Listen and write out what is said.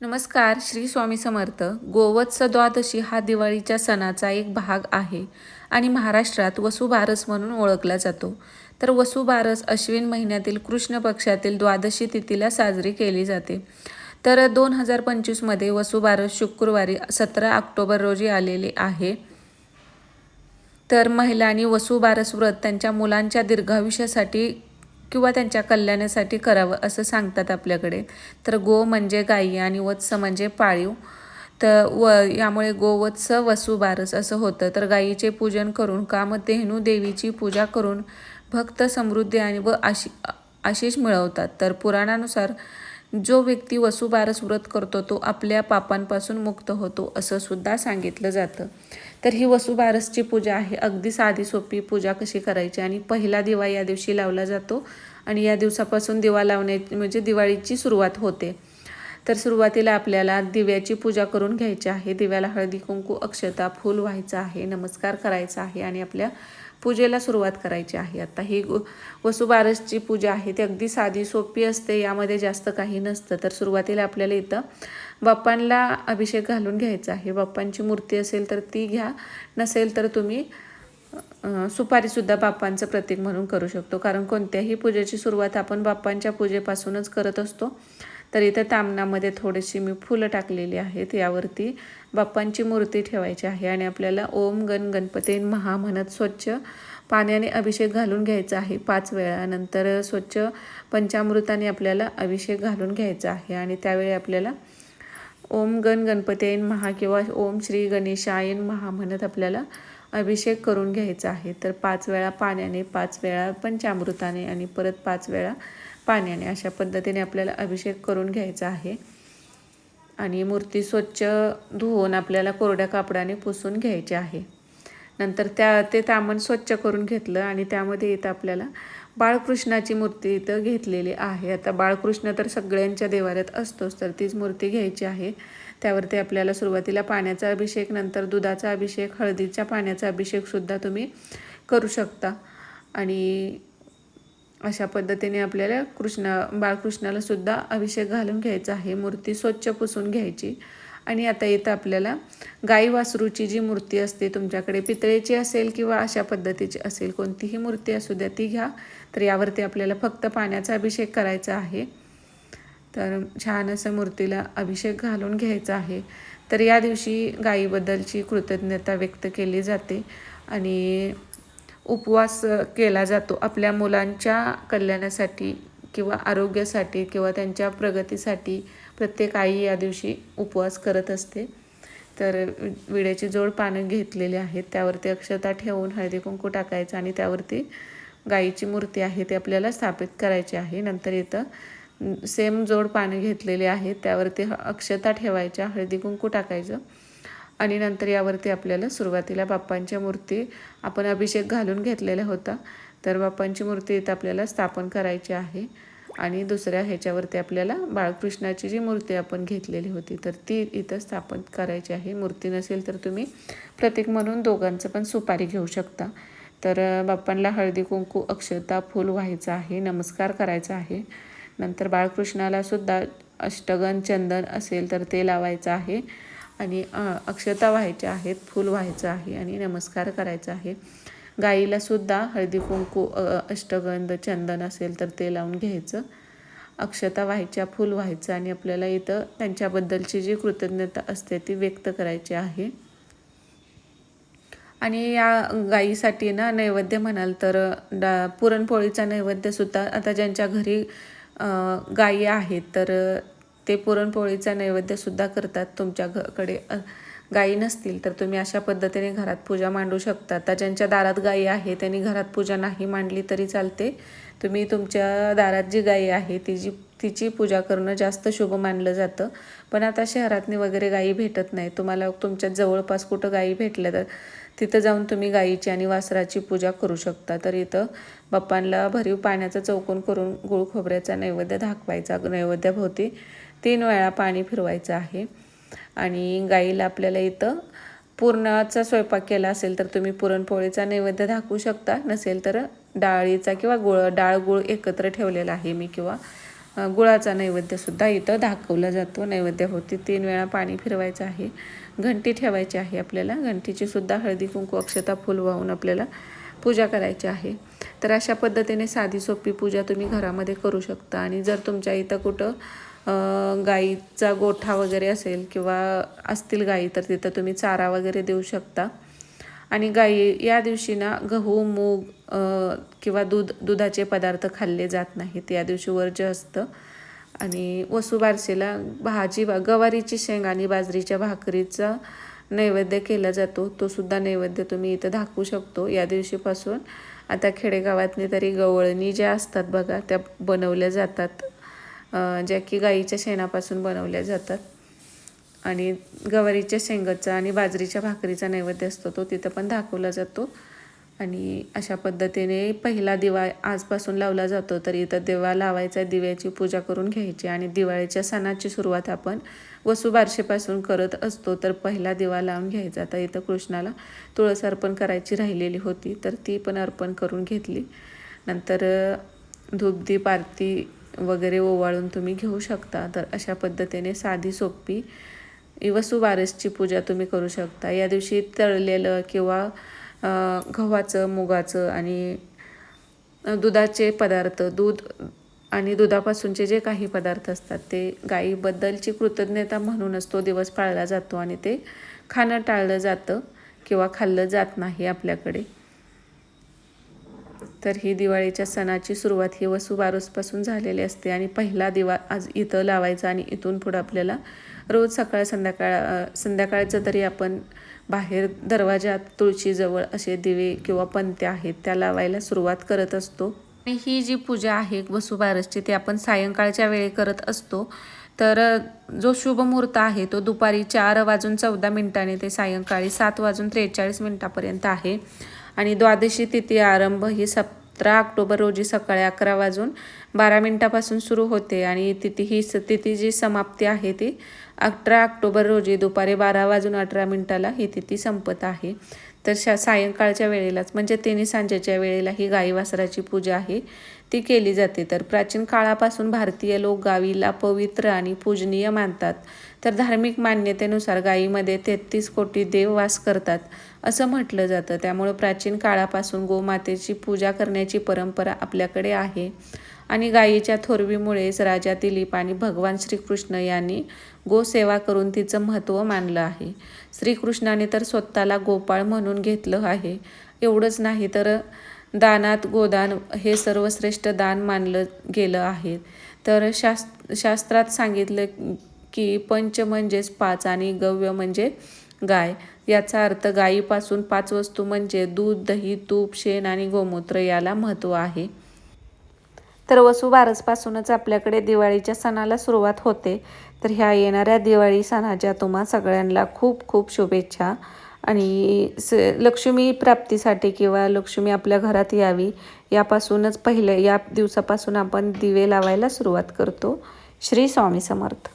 नमस्कार श्री स्वामी समर्थ. गोवत्स द्वादशी हा दिवाळीच्या सणाचा एक भाग आहे आणि महाराष्ट्रात वसुबारस म्हणून ओळखला जातो. तर वसुबारस अश्विन महिन्यातील कृष्ण पक्षातील द्वादशी तिथीला साजरी केली जाते. तर दोन हजार पंचवीसमध्ये वसुबारस शुक्रवारी सतरा ऑक्टोबर रोजी आलेले आहे. तर महिलांनी वसुबारस व्रत त्यांच्या मुलांच्या दीर्घायुष्यासाठी किंवा त्यांच्या कल्याणासाठी करावं असं सांगतात आपल्याकडे. तर गो म्हणजे गायी आणि वत्स म्हणजे पाळीव. तर व यामुळे गोवत्स वसुबारस असं होतं. तर गायीचे पूजन करून कामधेनू देवीची पूजा करून भक्त समृद्धी आणि व आशी आशिष मिळवतात. तर पुराणानुसार जो व्यक्ती वसुबारस व्रत करतो तो आपल्या पापांपासून मुक्त होतो असं सुद्धा सांगितलं जातं. तर ही वसुबारसची पूजा आहे. अगदी साधी सोपी पूजा कशी करायची? आणि पहिला दिवा या दिवशी लावला जातो. आणि या दिवसापासून दिवा लावण्या म्हणजे दिवाळीची सुरुवात होते. तर सुरुवातीला आपल्याला दिव्याची पूजा करून घ्यायची आहे. दिव्याला हळदी कुंकू अक्षता फूल व्हायचं आहे नमस्कार करायचा आहे आणि आपल्या पूजेला सुरुवात करायची आहे. आता ही वसुबारसची पूजा आहे ती अगदी साधी सोपी असते यामध्ये जास्त काही नसतं. तर सुरुवातीला आपल्याला इथं बाप्पांना अभिषेक घालून घ्यायचा आहे. बाप्पांची मूर्ती असेल तर ती घ्या नसेल तर तुम्ही सुपारीसुद्धा बाप्पांचं प्रतीक म्हणून करू शकतो. कारण कोणत्याही पूजेची सुरुवात आपण बाप्पांच्या पूजेपासूनच करत असतो. तर इथं तामणामध्ये थोडीशी मी फुलं टाकलेली आहेत. यावरती बाप्पांची मूर्ती ठेवायची आहे आणि आपल्याला ओम गण गणपती महा म्हणत स्वच्छ पाण्याने अभिषेक घालून घ्यायचा आहे. पाच वेळा नंतर स्वच्छ पंचामृताने आपल्याला अभिषेक घालून घ्यायचा आहे आणि त्यावेळी आपल्याला ओम गण गणपती महा किंवा ओम श्री गणेशायन महा म्हणत आपल्याला अभिषेक करून घ्यायचा आहे. तर पाच वेळा पाण्याने पाच वेळा पंचामृताने आणि परत पाच वेळा पाण्याने अशा पद्धतीने आपल्याला अभिषेक करून घ्यायचा आहे. आणि मूर्ती स्वच्छ धुवून आपल्याला कोरड्या कापडाने पुसून घ्यायची आहे. नंतर त्या ते तामण स्वच्छ करून घेतलं आणि त्यामध्ये इथं आपल्याला बाळकृष्णाची मूर्ती इथं घेतलेली आहे. आता बाळकृष्ण तर सगळ्यांच्या देवाऱ्यात असतोच तर तीच मूर्ती घ्यायची आहे. त्यावरती आपल्याला सुरुवातीला पाण्याचा अभिषेक नंतर दुधाचा अभिषेक हळदीच्या पाण्याचा अभिषेकसुद्धा तुम्ही करू शकता. आणि अशा पद्धतीने आपल्याला कृष्ण बाळकृष्णाला सुद्धा अभिषेक घालून घ्यायचा आहे. मूर्ती स्वच्छ पुसून घ्यायची. आणि आता इथं आपल्याला गाई वासरूची जी मूर्ती असते तुमच्याकडे पितळेची असेल किंवा अशा पद्धतीची असेल कोणतीही मूर्ती असू द्या ती घ्या. तर यावरती आपल्याला फक्त पाण्याचा अभिषेक करायचा आहे. तर छान असं मूर्तीला अभिषेक घालून घ्यायचा आहे. तर या दिवशी गाईबद्दलची कृतज्ञता व्यक्त केली जाते आणि उपवास केला जातो आपल्या मुलांच्या कल्याणासाठी किंवा आरोग्यासाठी किंवा त्यांच्या प्रगतीसाठी प्रत्येक आई या दिवशी उपवास करत असते. तर विड्याची जोड पानं घेतलेली आहेत. त्यावरती अक्षता ठेवून हळदी कुंकू टाकायचं आणि त्यावरती गाईची मूर्ती आहे ती आपल्याला स्थापित करायची आहे. नंतर इथं सेम जोड पाणी घेतलेले आहे त्यावरती अक्षता ठेवायच्या हळदी कुंकू टाकायचं. आणि नंतर यावरती आपल्याला सुरुवातीला बाप्पांच्या मूर्ती आपण अभिषेक घालून घेतलेला होता. तर बाप्पांची मूर्ती इथं आपल्याला स्थापन करायची आहे. आणि दुसऱ्या ह्याच्यावरती आपल्याला बाळकृष्णाची जी मूर्ती आपण घेतलेली होती तर ती इथं स्थापन करायची आहे. मूर्ती नसेल तर तुम्ही प्रतीक म्हणून दोघांचं पण सुपारी घेऊ शकता. तर बाप्पांना हळदी कुंकू अक्षता फूल व्हायचं आहे नमस्कार करायचा आहे. नंतर बाळकृष्णाला सुद्धा अष्टगन चंदन असेल तर ते लावायचं आहे. आणि अक्षता व्हायच्या आहेत फूल व्हायचं आहे आणि नमस्कार करायचा आहे. गाईला सुद्धा हळदी कुंकू अष्टगंध चंदन असेल तर ते लावून घ्यायचं. अक्षता व्हायच्या फूल व्हायचं आणि आपल्याला इथं त्यांच्याबद्दलची जी कृतज्ञता असते ती व्यक्त करायची आहे. आणि या गाईसाठी ना नैवेद्य म्हणाल तर डा पुरणपोळीचा नैवेद्यसुद्धा आता ज्यांच्या घरी गायी आहेत तर ते पुरणपोळीचा नैवेद्यसुद्धा करतात तुमच्या घकडे. गायी नसतील तर तुम्ही अशा पद्धतीने घरात पूजा मांडू शकता. आता ज्यांच्या दारात गायी आहे त्यांनी घरात पूजा नाही मांडली तरी चालते. तुम्ही तुमच्या दारात जी गायी आहे ती जी तिची पूजा करणं जास्त शुभ मानलं जातं. पण आता शहरातनी वगैरे गायी भेटत नाही. तुम्हाला तुमच्या जवळपास कुठं गायी भेटल्या तर तिथं जाऊन तुम्ही गाईची आणि वासराची पूजा करू शकता. तर इथं बाप्पांना भरीव पाण्याचा चौकोन करून गुळ खोबऱ्याचा नैवेद्य दाखवायचा नैवेद्याभोवती तीन वेळा पाणी फिरवायचं आहे. आणि गाईला आपल्याला इथं पुरणाचा स्वयंपाक केला असेल तर तुम्ही पुरणपोळीचा नैवेद्य दाखवू शकता. नसेल तर डाळीचा किंवा गुळ डाळ गुळ एकत्र ठेवलेला आहे मी किंवा गुळाचा नैवेद्यसुद्धा इथं दाखवला जातो. नैवेद्याभोवती तीन वेळा पाणी फिरवायचं आहे. घंटी ठेवायची आहे आपल्याला. घंटीची सुद्धा हळदी कुंकू अक्षता फुल वाहून आपल्याला पूजा करायची आहे. तर अशा पद्धतीने साधी सोपी पूजा तुम्ही घरामध्ये करू शकता. आणि जर तुमच्या इथं कुठं गाईचा गोठा वगैरे असेल किंवा असतील गाई तर तिथं तुम्ही चारा वगैरे देऊ शकता. आणि गाई या दिवशी ना गहू मूग किंवा दूध दुधाचे पदार्थ खाल्ले जात नाहीत. या दिवशी वर्ज्य असतं. आणि वसुबारसेला भाजी बा गवारीची शेंग आणि बाजरीच्या भाकरीचा नैवेद्य केला जातो. तो सुद्धा नैवेद्य तुम्ही इथं दाखवू शकतो. या दिवशीपासून आता खेडेगावातनी तरी गवळणी ज्या असतात बघा त्या बनवल्या जातात. ज्या की गाईच्या शेणापासून बनवल्या जातात. आणि गवारीच्या शेंगाचा आणि बाजरीच्या भाकरीचा नैवेद्य असतो तो तिथं पण दाखवला जातो. आणि अशा पद्धतीने पहिला दिवा आजपासून लावला जातो तर इथं दिवा लावायचा दिव्याची पूजा करून घ्यायची आणि दिवाळीच्या सणाची सुरुवात आपण वसुबारशेपासून करत असतो तर पहिला दिवा लावून घ्यायचा. तर इथं कृष्णाला तुळस अर्पण करायची राहिलेली होती तर ती पण अर्पण करून घेतली. नंतर धूपदीप आरती वगैरे ओवाळून तुम्ही घेऊ शकता. तर अशा पद्धतीने साधी सोपी वसुबारसची पूजा तुम्ही करू शकता. या दिवशी तळलेलं किंवा गव्हाचं मुगाचं आणि दुधाचे पदार्थ दूध आणि दुधापासूनचे जे काही पदार्थ असतात ते गाईबद्दलची कृतज्ञता म्हणूनच तो दिवस पाळला जातो आणि ते खाणं टाळलं जातं किंवा खाल्लं जात नाही आपल्याकडे. तर ही दिवाळीच्या सणाची सुरुवात ही वसुबारसपासून झालेली असते आणि पहिला दिवा आज इथं लावायचा आणि इथून पुढं आपल्याला रोज सकाळ संध्याकाळ संध्याकाळचं तरी आपण बाहेर दरवाजात तुळशीजवळ असे दिवे किंवा पंत्या आहेत त्या लावायला सुरुवात करत असतो. आणि ही जी पूजा आहे वसुबारसची ती आपण सायंकाळच्या वेळी करत असतो. तर जो शुभ मुहूर्त आहे तो दुपारी चार वाजून चौदा मिनिटाने ते सायंकाळी सात वाजून त्रेचाळीस मिनिटापर्यंत आहे. आणि द्वादशी तिथी आरंभ ही सप सतरा ऑक्टोबर रोजी सकाळी अकरा वाजून बारा मिनिटापासून सुरू होते आणि तिथी ही स तिथी जी समाप्ती आहे ती अठरा ऑक्टोबर रोजी दुपारी बारा वाजून अठरा मिनिटाला ही तिथी संपत आहे. तर शा सायंकाळच्या वेळेलाच म्हणजे तिन्ही सांजेच्या वेळेला ही गाई वासराची पूजा आहे ती केली जाते. तर प्राचीन काळापासून भारतीय लोक गावीला पवित्र आणि पूजनीय मानतात. तर धार्मिक मान्यतेनुसार गायीमध्ये तेहतीस कोटी देव वास करतात असं म्हटलं जातं. त्यामुळं प्राचीन काळापासून गोमातेची पूजा करण्याची परंपरा आपल्याकडे आहे. आणि गायीच्या थोरवीमुळेच राजा दिलीप आणि भगवान श्रीकृष्ण यांनी गोसेवा करून तिचं महत्त्व मानलं आहे. श्रीकृष्णाने तर स्वतःला गोपाळ म्हणून घेतलं आहे. एवढंच नाही तर दानात गोदान हे सर्वश्रेष्ठ दान मानलं गेलं आहे. तर शास् शास्त्रात सांगितलं की पंच म्हणजेच पाच आणि गव्य म्हणजे गाय. याचा अर्थ गायीपासून पाच वस्तू म्हणजे दूध दही तूप शेण आणि गोमूत्र याला महत्त्व आहे. तर वसुबारसपासूनच आपल्याकडे दिवाळीच्या सणाला सुरुवात होते. तर ह्या येणाऱ्या दिवाळी सणाच्या तुम्हा सगळ्यांना खूप खूप शुभेच्छा. आणि स लक्ष्मी प्राप्तीसाठी किंवा लक्ष्मी आपल्या घरात यावी यापासूनच पहिले या दिवसापासून आपण दिवे लावायला सुरुवात करतो. श्री स्वामी समर्थ.